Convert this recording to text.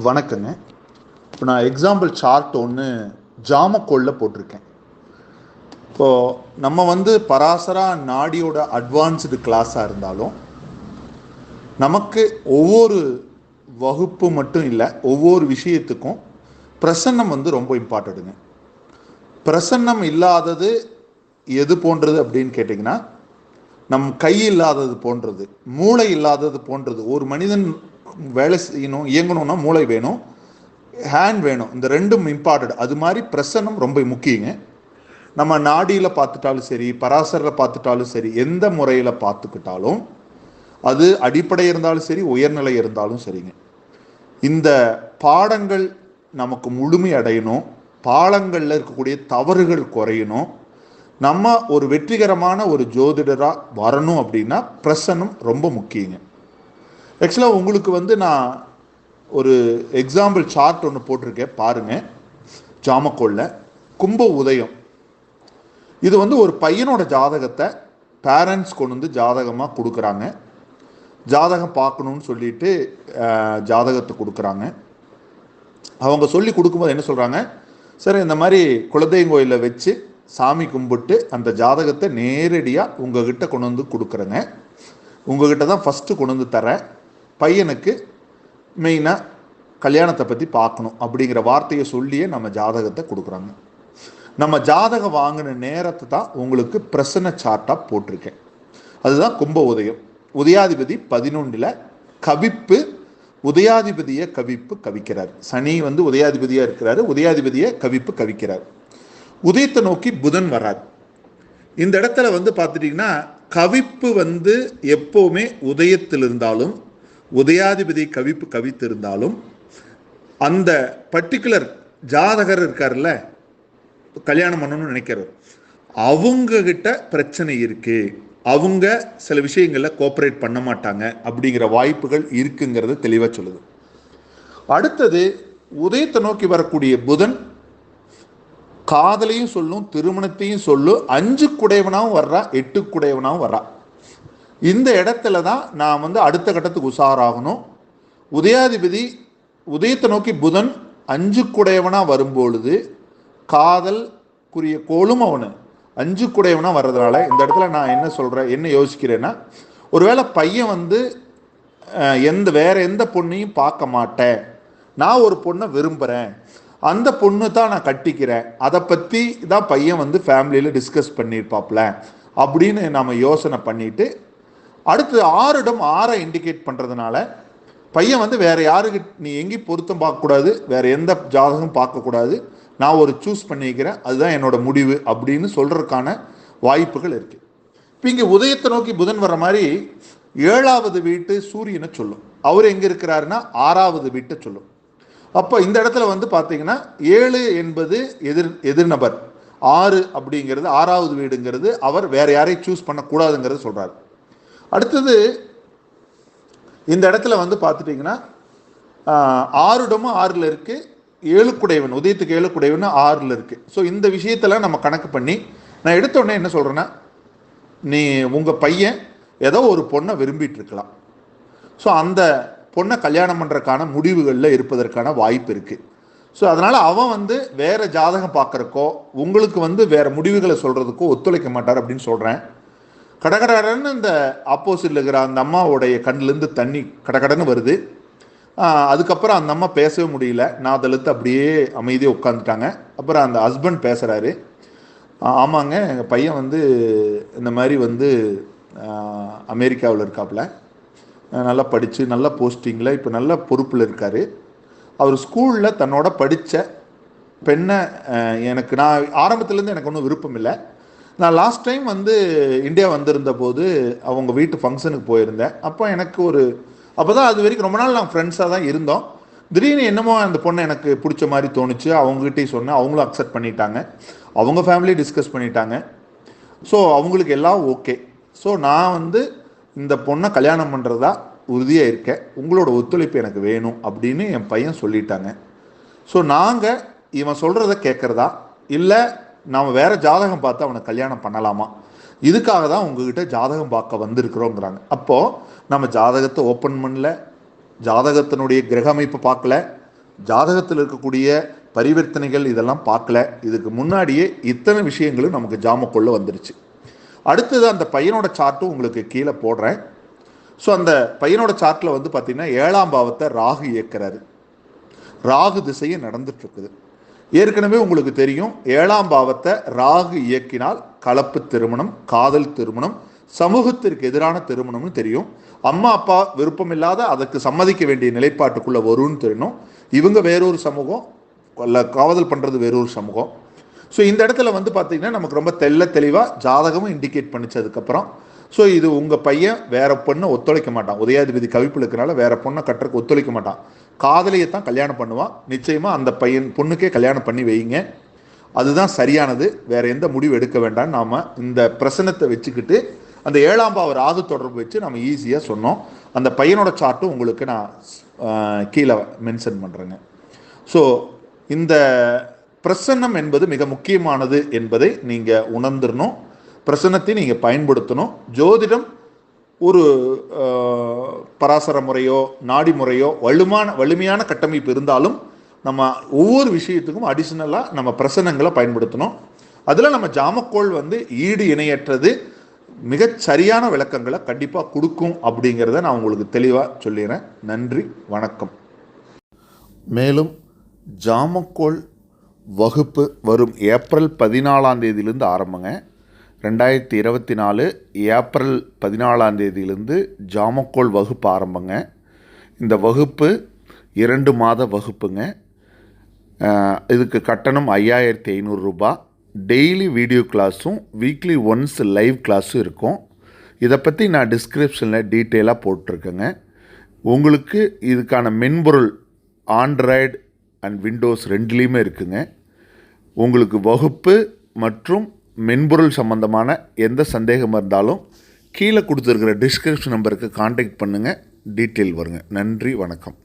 வணக்கங்க. இப்போ நான் எக்ஸாம்பிள் சார்ட் ஒன்று ஜாமக்கோளில் போட்டிருக்கேன். இப்போது நம்ம வந்து பராசரா நாடியோட அட்வான்ஸ்டு கிளாஸாக இருந்தாலும் நமக்கு ஒவ்வொரு வகுப்பு மட்டும் இல்லை ஒவ்வொரு விஷயத்துக்கும் பிரசன்னம் வந்து ரொம்ப இம்பார்ட்டண்ட்டுங்க பிரசன்னம் இல்லாதது எது போன்றது அப்படின்னு கேட்டிங்கன்னா நம் கை இல்லாதது போன்றது மூளை இல்லாதது போன்றது. ஒரு மனிதன் வேலை செய்யணும் இயங்கணும்னா மூளை வேணும் ஹேண்ட் வேணும். இந்த ரெண்டும் இம்பார்ட்டன்ட் அது மாதிரி பிரசன்னம் ரொம்ப முக்கியங்க. நம்ம நாடியில் பார்த்துட்டாலும் சரி பராசரில் பார்த்துட்டாலும் சரி எந்த முறையில் பார்த்துக்கிட்டாலும் அது அடிப்படை இருந்தாலும் சரி உயர்நிலை இருந்தாலும் சரிங்க. இந்த பாடங்கள் நமக்கு முழுமை அடையணும். பாடங்களில் இருக்கக்கூடிய தவறுகள் குறையணும். நம்ம ஒரு வெற்றிகரமான ஒரு ஜோதிடராக வரணும் அப்படின்னா பிரசன்னம் ரொம்ப முக்கியங்க. ஆக்சுவலாக உங்களுக்கு வந்து நான் ஒரு எக்ஸாம்பிள் சார்ட் ஒன்று போட்டிருக்கேன் பாருங்க. ஜாமக்கோளில். கும்ப உதயம். இது வந்து ஒரு பையனோட ஜாதகத்தை பேரண்ட்ஸ் கொண்டு வந்து ஜாதகமாக கொடுக்குறாங்க. ஜாதகம் பார்க்கணும்னு சொல்லிட்டு ஜாதகத்தை கொடுக்குறாங்க. அவங்க சொல்லி கொடுக்கும்போது என்ன சொல்கிறாங்க சார் இந்த மாதிரி குலதெய்வம் கோயிலில் வச்சு சாமி கும்பிட்டு அந்த ஜாதகத்தை நேரடியாக உங்ககிட்ட கொண்டு வந்து கொடுக்குறேங்க. உங்ககிட்ட தான் ஃபஸ்ட்டு கொண்டு வந்து தரேன் பையனுக்கு மெயினாக கல்யாணத்தை பற்றி பார்க்கணும் அப்படிங்கிற வார்த்தையை சொல்லியே நம்ம ஜாதகத்தை கொடுக்குறாங்க. நம்ம ஜாதகம் வாங்கின நேரத்தை தான் உங்களுக்கு பிரசன்ன சார்ட்டாக போட்டிருக்கேன். அதுதான் கும்ப உதயம். உதயாதிபதி பதினொன்றில் கவிப்பு உதயாதிபதியை கவிப்பு கவிக்கிறார். சனி வந்து உதயாதிபதியாக இருக்கிறாரு உதயாதிபதியை கவிப்பு கவிக்கிறார். உதயத்தை நோக்கி புதன் வரார். இந்த இடத்துல வந்து பார்த்துட்டிங்கன்னா கவிப்பு வந்து எப்போவுமே உதயத்தில் இருந்தாலும் உதயாதிபதி கவிப்பு கவித்து இருந்தாலும் அந்த பர்டிகுலர் ஜாதகர் இருக்கார்ல கல்யாணம் பண்ணணும்னு நினைக்கிறார். அவங்க கிட்ட பிரச்சனை இருக்கு அவங்க சில விஷயங்களில் கோஆப்ரேட் பண்ண மாட்டாங்க அப்படிங்கிற வாய்ப்புகள் இருக்குங்கிறது தெளிவாக சொல்லுது. அடுத்தது உதயத்தை நோக்கி வரக்கூடிய புதன் காதலையும் சொல்லும் திருமணத்தையும் சொல்லும் அஞ்சு குடையவனாகவும் வர்றா எட்டு குடையவனாகவும் வர்றா. இந்த இடத்துல தான் நான் வந்து அடுத்த கட்டத்துக்கு உஷாராகணும். உதயாதிபதி உதயத்தை நோக்கி புதன் அஞ்சு குடையவனாக வரும்பொழுது காதல்குரிய கோளும் அவனு. அஞ்சு குடையவனாக வர்றதுனால இந்த இடத்துல நான் என்ன சொல்கிறேன் என்ன யோசிக்கிறேன்னா ஒருவேளை பையன் வந்து எந்த வேற எந்த பொண்ணையும் பார்க்க மாட்டேன். நான் ஒரு பொண்ணை விரும்புகிறேன் அந்த பொண்ணு தான் நான் கட்டிக்கிறேன். அதை பற்றி தான் பையன் வந்து ஃபேமிலியில் டிஸ்கஸ் பண்ணியிருப்பாப்ல அப்படின்னு நம்ம யோசனை பண்ணிவிட்டு அடுத்து ஆறிடம் ஆறை இண்டிகேட் பண்ணுறதுனால பையன் வந்து வேற யாருக்கு நீ எங்கேயும் பொருத்தம் பார்க்கக்கூடாது வேற எந்த ஜாதகம் பார்க்கக்கூடாது. நான் ஒரு சூஸ் பண்ணிக்கிறேன் அதுதான் என்னோட முடிவு அப்படின்னு சொல்கிறதுக்கான வாய்ப்புகள் இருக்கு. இப்போ இங்கே உதயத்தை நோக்கி புதன் வர மாதிரி ஏழாவது வீட்டு சூரியனை சொல்லும். அவர் எங்கே இருக்கிறாருன்னா ஆறாவது வீட்டை சொல்லும். அப்போ இந்த இடத்துல வந்து பார்த்தீங்கன்னா ஏழு என்பது எதிர் எதிர்நபர். ஆறு அப்படிங்கிறது ஆறாவது வீடுங்கிறது அவர் வேற யாரையும் சூஸ் பண்ணக்கூடாதுங்கிறது சொல்கிறார் அடுத்தது இந்த இடத்துல வந்து பார்த்துட்டிங்கன்னா ஆறுடமும் ஆறில் இருக்குது ஏழுக்குடையவன் உதயத்துக்கு ஏழுக்குடையவன் ஆறில் இருக்குது ஸோ இந்த விஷயத்தெல்லாம் நம்ம கணக்கு பண்ணி நான் எடுத்த உடனே என்ன சொல்கிறேன்னா நீ உங்கள் பையன் ஏதோ ஒரு பொண்ணை விரும்பிட்டு இருக்கலாம் ஸோ அந்த பொண்ணை கல்யாணம் பண்ணுறதுக்கான முடிவுகளில் இருப்பதற்கான வாய்ப்பு இருக்குது ஸோ அதனால் அவன் வந்து வேறு ஜாதகம் பார்க்குறக்கோ உங்களுக்கு வந்து வேறு முடிவுகளை சொல்கிறதுக்கோ ஒத்துழைக்க மாட்டார் அப்படின்னு சொல்கிறேன் கடகடன்னு இந்த ஆப்போசிட்டில் இருக்கிற அந்த அம்மாவுடைய கண்ணிலேருந்து தண்ணி கடகடன்னு வருது. அதுக்கப்புறம் அந்த அம்மா பேசவே முடியல. நான் தழுத்து அப்படியே அமைதியாக உட்காந்துட்டாங்க அப்புறம் அந்த ஹஸ்பண்ட் பேசுகிறாரு ஆமாங்க எங்கள் பையன் வந்து இந்த மாதிரி வந்து அமெரிக்காவில் இருக்காப்புல. நல்லா படித்து நல்ல போஸ்டிங்கில் இப்போ நல்ல பொறுப்பில் இருக்கார். அவர் ஸ்கூலில் தன்னோட படித்த பெண்ணை எனக்கு நான் ஆரம்பத்துலேருந்து எனக்கு ஒன்றும் விருப்பம் இல்லை. நான் லாஸ்ட் டைம் வந்து இந்தியா வந்திருந்த போது அவங்க வீட்டு ஃபங்க்ஷனுக்கு போயிருந்தேன். அப்போ எனக்கு ஒரு அப்போ தான் அது வரைக்கும் ரொம்ப நாள் நாங்கள் ஃப்ரெண்ட்ஸாக தான் இருந்தோம். திடீர்னு என்னமோ அந்த பொண்ணை எனக்கு பிடிச்ச மாதிரி தோணுச்சு. அவங்ககிட்டயும் சொன்னேன். அவங்களும் அக்செப்ட் பண்ணிட்டாங்க. அவங்க ஃபேமிலி டிஸ்கஸ் பண்ணிட்டாங்க. ஸோ அவங்களுக்கு எல்லாம் ஓகே ஸோ நான் வந்து இந்த பொண்ணை கல்யாணம் பண்ணுறதா உறுதியாக இருக்கேன். உங்களோட ஒத்துழைப்பு எனக்கு வேணும் அப்படின்னு என் பையன் சொல்லிட்டாங்க. ஸோ நாங்கள் இவன் சொல்கிறத கேட்குறதா இல்லை நாம் வேற ஜாதகம் பார்த்து அவனை கல்யாணம் பண்ணலாமா? இதுக்காக தான் உங்ககிட்ட ஜாதகம் பார்க்க வந்திருக்கிறோங்கிறாங்க. அப்போது நம்ம ஜாதகத்தை ஓப்பன் பண்ணல ஜாதகத்தினுடைய கிரக அமைப்பு பார்க்கல ஜாதகத்தில் இருக்கக்கூடிய பரிவர்த்தனைகள் இதெல்லாம் பார்க்கல. இதுக்கு முன்னாடியே இத்தனை விஷயங்களும் நமக்கு ஜாமக்குள்ளே வந்துருச்சு. அடுத்தது அந்த பையனோட சார்ட்டும் உங்களுக்கு கீழே போடுறேன். ஸோ அந்த பையனோட சார்ட்டில் வந்து பார்த்திங்கன்னா ஏழாம் பாவத்தை ராகு இயக்கிறாரு. ராகு திசையை நடந்துட்டு இருக்குது. ஏற்கனவே உங்களுக்கு தெரியும் ஏழாம் பாவத்தை ராகு இயக்கினால் கலப்பு திருமணம் காதல் திருமணம் சமூகத்திற்கு எதிரான திருமணம்னு தெரியும். அம்மா அப்பா விருப்பம் இல்லாத அதுக்கு சம்மதிக்க வேண்டிய நிலைப்பாட்டுக்குள்ள வரும்னு தெரியணும் இவங்க வேறொரு சமூகம் இல்லை காதல் பண்றது வேறொரு சமூகம். ஸோ இந்த இடத்துல வந்து பார்த்தீங்கன்னா நமக்கு ரொம்ப தெள்ள தெளிவாக ஜாதகமும் இண்டிகேட் பண்ணிச்சதுக்கப்புறம் அதுக்கப்புறம் ஸோ இது உங்கள் பையன் வேற பொண்ணை ஒத்துழைக்க மாட்டான். உதயாதிபதி கவிப்பில் இருக்கனால வேற பொண்ணை கட்டுறதுக்கு ஒத்துழைக்க மாட்டான். காதலியை தான் கல்யாணம் பண்ணுவான். நிச்சயமாக அந்த பையன் பொண்ணுக்கே கல்யாணம் பண்ணி வைங்க அதுதான் சரியானது. வேற எந்த முடிவு எடுக்க வேண்டாம் நாம் இந்த பிரசனத்தை வச்சுக்கிட்டு அந்த ஏழாம் பாவ ராகு தொடர்பு வச்சு நம்ம ஈஸியாக சொன்னோம். அந்த பையனோட சார்ட்டும் உங்களுக்கு நான் கீழே மென்ஷன் பண்ணுறேங்க ஸோ இந்த பிரசன்னம் என்பது மிக முக்கியமானது என்பதை நீங்கள் உணர்ந்துடணும். பிரசன்னத்தை நீங்கள் பயன்படுத்தணும். ஜோதிடம் ஒரு பராசர முறையோ நாடி முறையோ வலுமான வலிமையான கட்டமைப்பு இருந்தாலும் நம்ம ஒவ்வொரு விஷயத்துக்கும் அடிஷ்னலாக நம்ம பிரசன்னங்களை பயன்படுத்தணும். அதில் நம்ம ஜாமக்கோள் வந்து ஈடு இணையற்றது மிகச் சரியான விளக்கங்களை கண்டிப்பாக கொடுக்கும் அப்படிங்கிறத நான் உங்களுக்கு தெளிவாக சொல்லிடுறேன் நன்றி வணக்கம். மேலும் ஜாமக்கோள் வகுப்பு வரும் ஏப்ரல் பதினாலாம் தேதியிலிருந்து ஆரம்பங்க. ரெண்டாயிரத்தி இருபத்தி நாலு ஏப்ரல் பதினாலாம் தேதியிலிருந்து ஜாமக்கோல் வகுப்பு ஆரம்பங்க. இந்த வகுப்பு இரண்டு மாத வகுப்புங்க. இதுக்கு கட்டணம் ஐயாயிரத்தி ஐநூறுரூபா டெய்லி வீடியோ கிளாஸும் வீக்லி ஒன்ஸ் லைவ் கிளாஸும் இருக்கும். இதை பற்றி நான் டிஸ்கிரிப்ஷனில் டீட்டெயிலாக போட்டிருக்கேங்க. உங்களுக்கு இதுக்கான மென்பொருள் ஆண்ட்ராய்டு அண்ட் விண்டோஸ் ரெண்டுலேயுமே இருக்குங்க. உங்களுக்கு வகுப்பு மற்றும் மென்பொருள் சம்பந்தமான எந்த சந்தேகம் இருந்தாலும் கீழே கொடுத்துருக்கிற டிஸ்கிரிப்ஷன் நம்பருக்கு காண்டாக்ட் பண்ணுங்கள் டீட்டெயில் வருங்க. நன்றி வணக்கம்.